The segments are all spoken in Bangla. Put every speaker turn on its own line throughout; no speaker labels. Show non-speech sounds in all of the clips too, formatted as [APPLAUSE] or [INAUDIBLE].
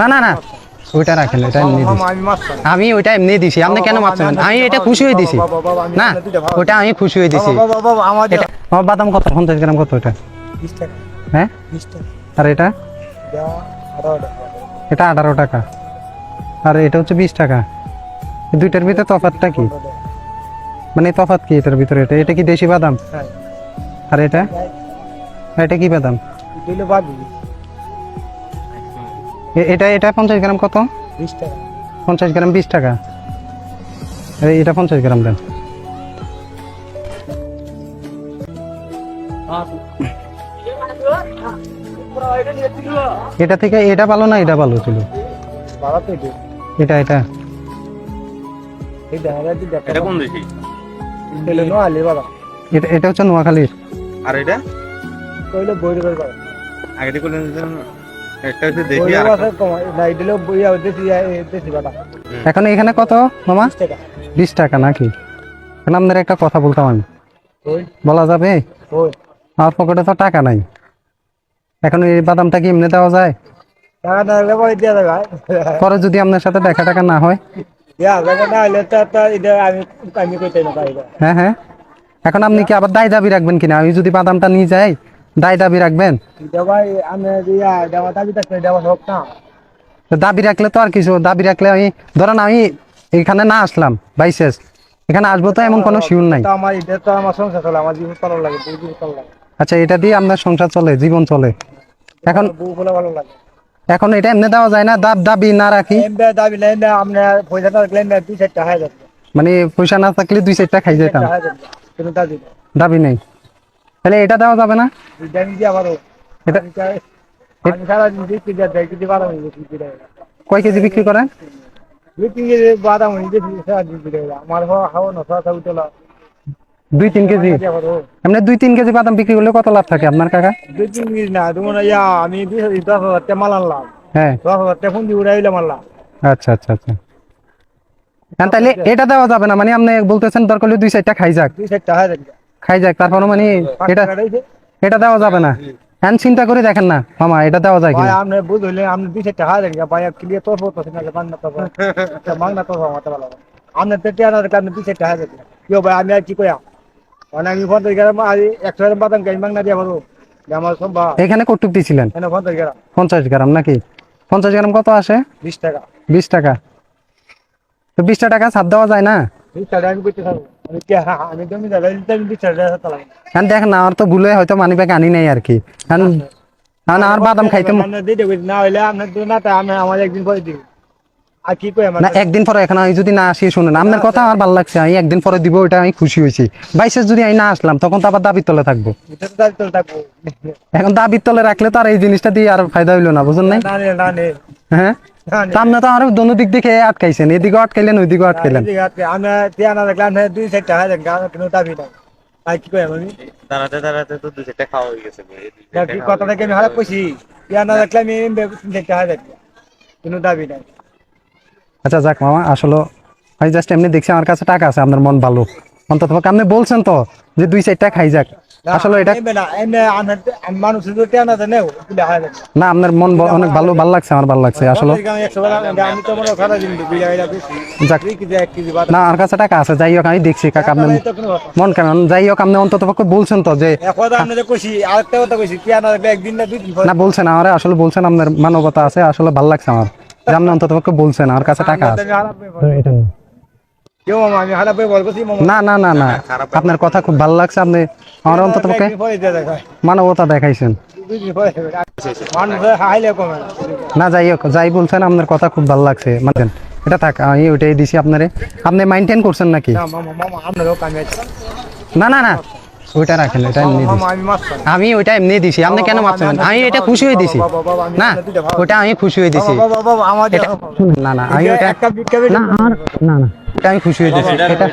না না না। ওইটা রাখেন এমনি দিছি।
আমি
ওইটা এমনি দিছি। আপনি কেন
বাবা,
মাপছেন
আমি
এটা খুশি হয়ে দিছি। না। ওটা আমি খুশি হয়ে দিছি।
আমার
বাদাম কত? পঞ্চাশ গ্রাম কত এটা? হ্যাঁ? আর এটা?
এটা আঠারো টাকা।
আর এটা হচ্ছে বিশ টাকা। দুইটার ভিতরে তফাতটা কি? মানে তফাত কি এটার ভিতরে? এটা এটা কি দেশি বাদাম?
হ্যাঁ।
আর এটা? এটা কি বাদাম।
এটা
এটা এটা পঞ্চাশ গ্রাম কত?
বিশ টাকা।
পঞ্চাশ গ্রাম বিশ টাকা। আর এটা পঞ্চাশ গ্রাম দেন। এটা থেকে এটা ভালো না এটা ভালো ছিল?
এটা।
এটা এটা। হচ্ছে নোয়াখালীর।
আর এটা। আগে একটা হচ্ছে দেশি আর।
এখন এখানে কত মামা?
বিশ টাকা।
নাকি? এখন আপনার একটা কথা বলতাম আমি। বলা যাবে? আমার পকেটে তো টাকা নাই। এখন এই বাদামটা কি এমনি দেওয়া যায়?
টাকা না হলে পরে
যদি আপনার সাথে দেখা টাকা না হয়। হ্যাঁ হ্যাঁ। এখন আপনি কি আবার দায় দাবি রাখবেন কিনা? আমি যদি বাদামটা নিয়ে যাই দায় দাবি রাখবেন?
দাবি
রাখলে তো আর কিছু দাবি রাখলে আমি ধরেন আমি এখানে না আসলাম বাইশেষ এখানে আসব তো এমন কোনো শিউর নাই।
আমার এটা তো আমার সংসার চলে আমার জীবন ভালো লাগে
আচ্ছা এটা দিয়ে আপনার সংসার চলে জীবন চলে। এখন
ভালো লাগে।
এখন এটা এমনি দেওয়া যায় না দাব দাবি না রাখি।
দাবি আপনার পয়সা না রাখলে দুই চারটা
মানে পয়সা না থাকলে দুই চারটা খাই যেতাম।
দাবি নেই।
তাহলে এটা দেওয়া যাবে না?
এটা আমি দিয়ে আবারও
এটা
আমি চাই- আমি সারাদিন বিক্রি দিয়ে দেয় কিন্তু বাদাম হয়ে গেছে বিক্রি দেয় না।
কয় কেজি বিক্রি করেন?
দুই তিন কেজি বাদাম হয়ে গেছে সারাদিন বিক্রি দেয় না। আমার হওয়া হাওয়া না সারা সারা উঠলা
দুই তিন কেজি? এমনি দুই তিন কেজি বাদাম বিক্রি করলে কত লাভ থাকে আপনার কাকা?
দুই তিন কেজি না তোমার ইয়া আমি দুই দশ হাজার টাকা মাল আনলাম।
হ্যাঁ।
দশ হাজার টাকা ফোন দিয়ে উড়াইলাম আনলাম
আচ্ছা আচ্ছা আচ্ছা। হ্যাঁ তাহলে এটা দেওয়া যাবে না মানে আপনি বলতেছেন দরকার হলে দুই চারটা খাই যাক।
দুই চারটা হয়ে যাবে
খাই যাক তারপরে মানে এটা এটা দেওয়া যাবে না। হ্যাঁ চিন্তা করে দেখেন না। মামা এটা দেওয়া যায়
ভাই
কিনা?
আপনি বুঝলে আপনি হাজার টাকা ভাই ক্লিয়ার তোর হতো না মাংনা তো [LAUGHS] মাংনা তো হওয়াতে ভালো আপনি তো টিয়া না আপনি হাজার টাকা কেউ ভাই আমি আর কি কয়া মানে আমি ফোন থেকে গেলাম আর একশো হাজার বাদাম গাই মাংনা দিয়ে পারব আমার সম্ভব
এখানে কটুক দিছিলেন?
এনে ফোন থেকে গেলাম।
পঞ্চাশ গ্রাম নাকি? পঞ্চাশ গ্রাম কত আসে?
বিশ টাকা।
বিশ টাকা। তো বিশটা টাকা ছাড় দেওয়া যায় না?
বিশ টাকা আমি করতে থাকব আমি কি আমি জমি দাদা আমি বিশ টাকা চালাম
কারণ দেখেন না আমার তো ভুলে হয়তো মানি ব্যাগ আনি নাই আর কি কারণ কারণ আমার বাদাম খাইতে ম-
আপনি দিয়ে দেবেন না হইলে আপনার না আমি আমার একদিন পরে দিই আর কি কই
না একদিন পরে এখন আমি যদি না আসি শুনেন আপনার কথা আমার ভালো লাগছে আমি একদিন পরে দিব ওটা আমি খুশি হয়েছি। বাইশে যদি আমি না আসলাম তখন তো আবার দাবির তলে থাকব। এখন দাবির তলে রাখলে তো আর এই জিনিসটা দিয়ে আর ফায়দা হইল না বুঝুন নাই?
না নে।
হ্যাঁ?
না নে
তা আরও দোনো দিক দেখে আটকাইছেন এদিকেও আটকাইলেন ওইদিকেও আটকাইলেন।
আমি টিয়া না দেখলাম দুই চারটা হাজার টাকা কোনো দাবি নাই। আর কি কই আমি?
দাঁড়াতে দাঁড়াতে তো দু চারটা খাওয়া হয়ে গেছে। দুই
কথা থেকে আমি হারাপ কইছি। টিয়া না দেখলাম হাজার টাকা কোনো দাবি নাই।
আচ্ছা যাক মামা আসলে আমি জাস্ট এমনি দেখছি আমার কাছে টাকা আছে আপনার মন ভালো। অন্তত আপনি বলছেন তো যে দুই চারটা খাই যাক। আসলে এটা
না
আপনার মন অনেক ভালো ভালো লাগছে আমার ভালো লাগছে। আসলে না আমার কাছে টাকা আছে যাই হোক আমি দেখছি কাকা আপনার মন কেমন? যাই হোক আপনি অন্তত পক্ষে বলছেন তো যে
না দেখলে একদিন না দুই দিন পরে?
না বলছেন আমার আসলে বলছেন আপনার মানবতা আছে আসলে ভালো লাগছে আমার। আপনি অন্তত পক্ষে বলছেন আমার কাছে টাকা আছে। না না না না। আপনার কথা খুব ভালো লাগছে আপনি আমার অন্তত পক্ষে মানবতা দেখাইছেন।
না।
যাই হোক যাই বলছেন আপনার কথা খুব ভালো লাগছে। মানেন এটা থাক আমি ওইটাই দিছি আপনারে। আপনি মেনটেন করছেন নাকি?
না
না না। ওইটা রাখেন এটা এমনি দিছি।
আমি
ওইটা এমনি দিছি আপনি কেন মাপছেন আমি এটা খুশি হয়ে দিছি।
বাবা, বাবা, আমি
না। ওটা আমি খুশি হয়ে দিছি।
বাবা বাবা আমার
না না আমি ওটা না আমার না না এটা আমি খুশি হয়ে দিছি।
এটা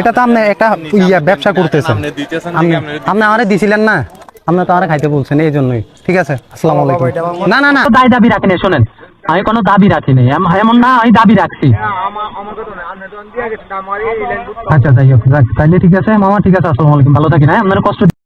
এটা তো আপনি একটা ইয়া ব্যবসা করতেছেন।
আপনি দিতেছেন
আপনি
দেখে আপনি
আপনি আমারে দিছিলেন না। আপনি তো আমারে খাইতে বলছেন এই জন্যই ঠিক আছে? আসসালামু আলাইকুম। না না না।
দাবি দাবি রাখিনি শোনেন। আমি কোনো দাবি রাখিনি এম- এমন না, আমি দাবি রাখছি। আচ্ছা যাই হোক তাহলে ঠিক আছে, মামা, ঠিক আছে, আসসালামু আলাইকুম, ভালো থাকি না আপনার কষ্ট